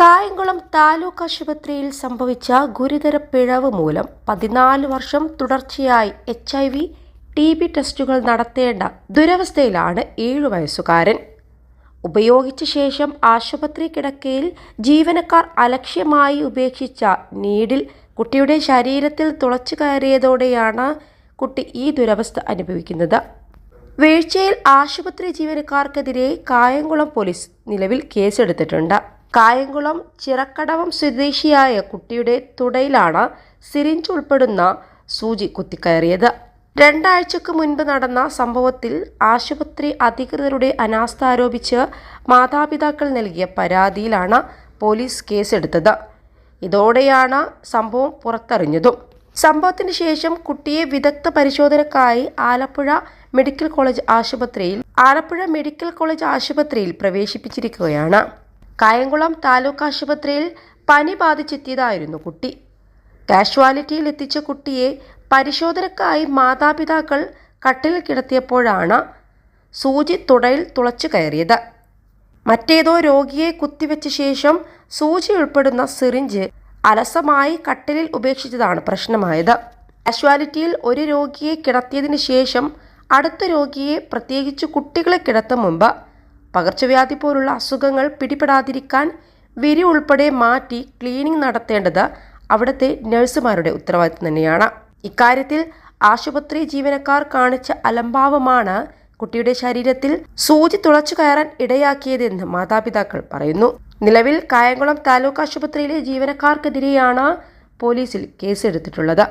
കായംകുളം താലൂക്ക് ആശുപത്രിയിൽ സംഭവിച്ച ഗുരുതര പിഴവ് മൂലം പതിനാല് വർഷം തുടർച്ചയായി H I V T B ടെസ്റ്റുകൾ നടത്തേണ്ട ദുരവസ്ഥയിലാണ് ഏഴു വയസ്സുകാരൻ. ഉപയോഗിച്ച ശേഷം ആശുപത്രി കിടക്കയിൽ ജീവനക്കാർ അലക്ഷ്യമായി ഉപേക്ഷിച്ച നീഡിൽ കുട്ടിയുടെ ശരീരത്തിൽ തുളച്ചു കയറിയതോടെയാണ് കുട്ടി ഈ ദുരവസ്ഥ അനുഭവിക്കുന്നത്. വീഴ്ചയിൽ ആശുപത്രി ജീവനക്കാർക്കെതിരെ കായംകുളം പോലീസ് നിലവിൽ കേസെടുത്തിട്ടുണ്ട്. കായംകുളം ചിറക്കടവം സ്വദേശിയായ കുട്ടിയുടെ തുടയിലാണ് സിറിഞ്ച് ഉൾപ്പെടുന്ന സൂചി കുത്തിക്കയറിയത്. രണ്ടാഴ്ചക്ക് മുൻപ് നടന്ന സംഭവത്തിൽ ആശുപത്രി അധികൃതരുടെ അനാസ്ഥ ആരോപിച്ച് മാതാപിതാക്കൾ നൽകിയ പരാതിയിലാണ് പോലീസ് കേസെടുത്തത്. ഇതോടെയാണ് സംഭവം പുറത്തറിഞ്ഞതും. സംഭവത്തിന് ശേഷം കുട്ടിയെ വിദഗ്ധ പരിശോധനക്കായി ആലപ്പുഴ മെഡിക്കൽ കോളേജ് ആശുപത്രിയിൽ ആലപ്പുഴ മെഡിക്കൽ കോളേജ് ആശുപത്രിയിൽ പ്രവേശിപ്പിച്ചിരിക്കുകയാണ്. കായംകുളം താലൂക്ക് ആശുപത്രിയിൽ പനി ബാധിച്ചെത്തിയതായിരുന്നു കുട്ടി. കാഷ്വാലിറ്റിയിൽ എത്തിച്ച കുട്ടിയെ പരിശോധനക്കായി മാതാപിതാക്കൾ കട്ടിലിൽ കിടത്തിയപ്പോഴാണ് സൂചി തുടയിൽ തുളച്ചു കയറിയത്. മറ്റേതോ രോഗിയെ കുത്തിവെച്ച ശേഷം സൂചി ഉൾപ്പെടുന്ന സിറിഞ്ച് അലസമായി കട്ടിലിൽ ഉപേക്ഷിച്ചതാണ് പ്രശ്നമായത്. കാഷ്വാലിറ്റിയിൽ ഒരു രോഗിയെ കിടത്തിയതിന് ശേഷം അടുത്ത രോഗിയെ പ്രത്യേകിച്ച് കുട്ടികളെ കിടത്തും മുമ്പ് പകർച്ചവ്യാധി പോലുള്ള അസുഖങ്ങൾ പിടിപെടാതിരിക്കാൻ വിരി ഉൾപ്പെടെ മാറ്റി ക്ലീനിങ് നടത്തേണ്ടത് അവിടുത്തെ നഴ്സുമാരുടെ ഉത്തരവാദിത്തം തന്നെയാണ്. ഇക്കാര്യത്തിൽ ആശുപത്രി ജീവനക്കാർ കാണിച്ച അലംഭാവമാണ് കുട്ടിയുടെ ശരീരത്തിൽ സൂചി തുളച്ചു കയറാൻ ഇടയാക്കിയതെന്ന് മാതാപിതാക്കൾ പറയുന്നു. നിലവിൽ കായംകുളം താലൂക്ക് ആശുപത്രിയിലെ ജീവനക്കാർക്കെതിരെയാണ് പോലീസിൽ കേസെടുത്തിട്ടുള്ളത്.